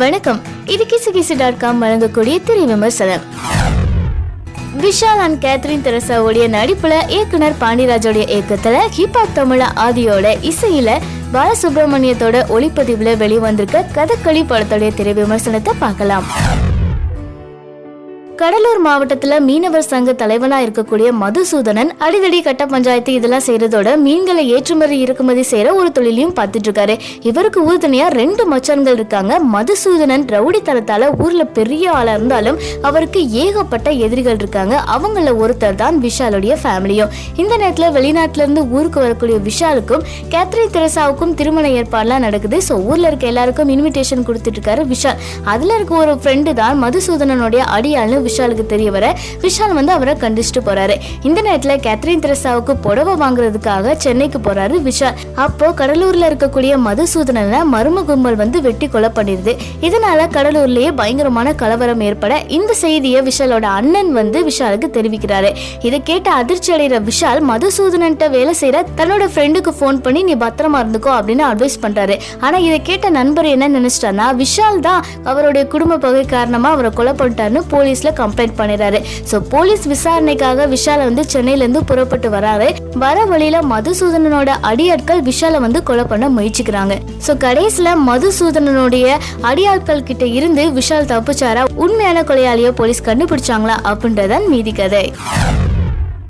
வணக்கம். இது கிசு கிசு டாட் காம் வழங்கக்கூடிய திரை விமர்சனம் விஷால் அண்ட் கேத்ரின் தெரசாவுடைய நடிப்புல இயக்குனர் பாண்டியராஜோடைய இயக்கத்துல ஹிப்ஹாப் தமிழ ஆதியோட இசையில பாலசுப்ரமணியத்தோட ஒளிப்பதிவுல வெளிவந்திருக்க கதகளி படத்தோடைய திரை விமர்சனத்தை பார்க்கலாம். கடலூர் மாவட்டத்துல மீனவர் சங்க தலைவனா இருக்கக்கூடிய மதுசூதனன் அடிதடி கட்ட பஞ்சாயத்து இதெல்லாம் செய்யறதோட மீன்களை ஏற்றுமதி இறக்குமதி செய்யற ஒரு தொழிலையும் பார்த்துட்டு இருக்காரு இவருக்கு உறுதுணையா ரெண்டு மச்சான்கள் இருக்காங்க. மதுசூதனன் ரவுடி தரத்தால ஊர்ல பெரிய ஆளா இருந்தாலும் அவருக்கு ஏகப்பட்ட எதிரிகள் இருக்காங்க. அவங்கள ஒருத்தர் தான் விஷாலுடைய ஃபேமிலியும் இந்த நேரத்துல வெளிநாட்டுல இருந்து ஊருக்கு வரக்கூடிய விஷாலுக்கும் கேத்ரின் தெரசாவுக்கும் திருமண ஏற்பாடுலாம் நடக்குது. ஸோ ஊர்ல இருக்க எல்லாருக்கும் இன்விடேஷன் கொடுத்துட்டு இருக்காரு விஷால். அதுல இருக்க ஒரு ஃப்ரெண்டு தான் மதுசூதனனுடைய அடியாள்னு விஷாலுக்கு தெரிய வர விஷால் வந்து அவரை கண்டிச்சுட்டு போறாரு. இந்த நேரத்துல கேத்ரின் தெரசாவுக்கு புடவை வாங்குறதுக்காக சென்னைக்கு போறாரு விஷால். அப்போ கடலூர்ல இருக்கக்கூடிய மதுசூதனனை மரும கும்பல் வந்து வெட்டி கொலை பண்ணிருது இதனால கடலூர்லயே பயங்கரமான கலவரம் ஏற்பட இந்த செய்தியை விஷாலோட அண்ணன் வந்து விஷாலுக்கு தெரிவிக்கிறாரு. இதை கேட்ட அதிர்ச்சி அடைகிற விஷால் மதுசூதனன்ட்ட வேலை செய்யற தன்னோட ஃப்ரெண்டுக்கு ஃபோன் பண்ணி நீ பத்திரமா இருந்துக்கோ அப்படின்னு அட்வைஸ் பண்றாரு. ஆனா இதை கேட்ட நண்பர் என்ன நினைச்சிட்டாருன்னா விஷால் தான் அவருடைய குடும்ப பகை காரணமா அவரை கொலை பண்ணிட்டாருன்னு போலீஸ்ல கம்ப்ளைண்ட் பண்ணிடுறாரு ஸோ போலீஸ் விசாரணைக்காக விஷாலை வந்து சென்னையிலேருந்து புறப்பட்டு வராரு. வர வழியில மதுசூதனனோட அடியாட்கள் விஷாலை வந்து கொலை பண்ண முயற்சிக்கிறாங்க. ஸோ கடைசியில மதுசூதனனுடைய அடியாட்கள் கிட்ட இருந்து விஷால் தப்பிச்சாரா? உண்மையான கொலையாளியை போலீஸ் கண்டுபிடிச்சாங்களா? அப்படின்றதான் மீதி கதை.